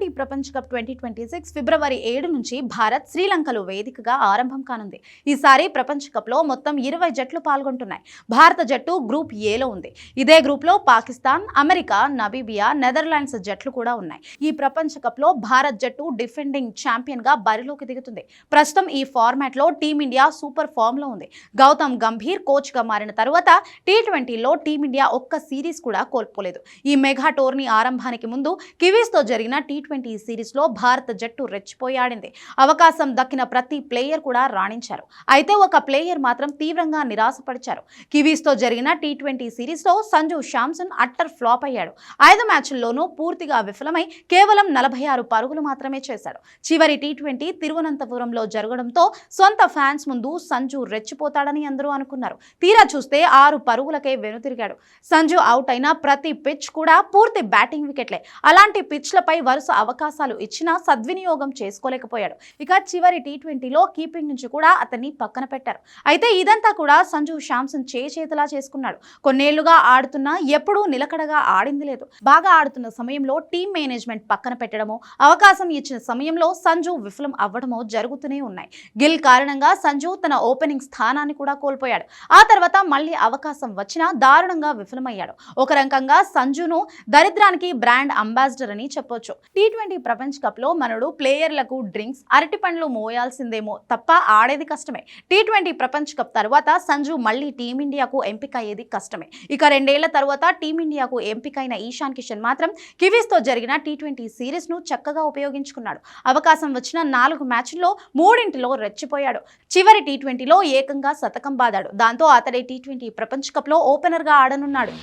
Tea ప్రపంచ cup twenty twenty six ఫిబ్రవరి ఏడు నుంచి భారత్ శ్రీలంకలో వేదికగా ఆరంభం కానుంది. ఈసారి ప్రపంచ కప్లో మొత్తం ఇరవై జట్లు పాల్గొంటున్నాయి. భారత జట్టు గ్రూప్ ఏలో ఉంది. ఇదే గ్రూప్లో పాకిస్తాన్ అమెరికా నబీబియా నెదర్లాండ్స్ జట్లు కూడా ఉన్నాయి. ఈ ప్రపంచ కప్లో భారత్ జట్టు డిఫెండింగ్ ఛాంపియన్గా బరిలోకి దిగుతుంది. ప్రస్తుతం ఈ ఫార్మాట్లో టీమిండియా సూపర్ ఫామ్లో ఉంది. గౌతమ్ గంభీర్ కోచ్గా మారిన తర్వాత టీ ట్వంటీలో టీమిండియా ఒక్క సిరీస్ కూడా కోల్పోలేదు. ఈ మెగా టోర్నీ ఆరంభానికి ముందు కివీస్తో జరిగిన టీ ట్వంటీ సిరీస్లో భారత జట్టు రెచ్చిపోయాడింది. అవకాశం దక్కిన ప్రతి ప్లేయర్ కూడా రాణించారు. అయితే ఒక ప్లేయర్ మాత్రం తీవ్రంగా నిరాశపరిచారు. కివీస్తో జరిగిన టీ ట్వంటీ సిరీస్లో సంజు శాంసన్ అట్టర్ ఫ్లాప్ అయ్యాడు. ఐదు మ్యాచ్ల్లోనూ పూర్తిగా విఫలమై కేవలం నలభై ఆరు పరుగులు మాత్రమే చేశాడు. చివరి టీ ట్వంటీ తిరువనంతపురంలో జరగడంతో సొంత ఫ్యాన్స్ ముందు సంజు రెచ్చిపోతాడని అందరూ అనుకున్నారు. తీరా చూస్తే ఆరు పరుగులకే వెనుతిరిగాడు. సంజు అవుట్ అయిన ప్రతి పిచ్ కూడా పూర్తి బ్యాటింగ్ వికెట్లే. అలాంటి పిచ్లపై వరుస అవకాశాలు ఇచ్చినా సద్వినియోగం చేసుకోలేకపోయాడు. ఇక చివరి టీ ట్వంటీలో కీపింగ్ నుంచి కూడా అతన్ని పక్కన పెట్టారు. అయితే ఇదంతా కూడా సంజు శాంసన్ చేతులా చేసుకున్నాడు. కొన్నేళ్ళుగా ఆడుతున్నా ఎప్పుడూ నిలకడగా ఆడింది లేదు. బాగా ఆడుతున్న సమయంలో టీం మేనేజ్మెంట్ పక్కన పెట్టడమో అవకాశం ఇచ్చిన సమయంలో సంజు విఫలం అవ్వడమో జరుగుతూనే ఉన్నాయి. గిల్ కారణంగా సంజు తన ఓపెనింగ్ స్థానాన్ని కూడా కోల్పోయాడు. ఆ తర్వాత మళ్ళీ అవకాశం వచ్చినా దారుణంగా విఫలమయ్యాడు. ఒక రకంగా సంజును దరిద్రానికి బ్రాండ్ అంబాసిడర్ అని చెప్పొచ్చు. టీ ట్వంటీ ప్రపంచ కప్లో మనడు ప్లేయర్లకు డ్రింక్స్ అరటి పండ్లు మోయాల్సిందేమో తప్ప ఆడేది కష్టమే. టీ ట్వంటీ ప్రపంచ కప్ తర్వాత సంజు మళ్ళీ టీమిండియాకు ఎంపిక అయ్యేది కష్టమే. ఇక రెండేళ్ళ తర్వాత టీమిండియాకు ఎంపికైన ఈశాన్ కిషన్ మాత్రం కివీస్తో జరిగిన టీ ట్వంటీ సిరీస్ను చక్కగా ఉపయోగించుకున్నాడు. అవకాశం వచ్చిన నాలుగు మ్యాచ్ల్లో మూడింటిలో రెచ్చిపోయాడు. చివరి టీ ట్వంటీలో ఏకంగా శతకం బాదాడు. దాంతో అతడే టీ ట్వంటీ ప్రపంచ కప్లో ఓపెనర్గా ఆడనున్నాడు.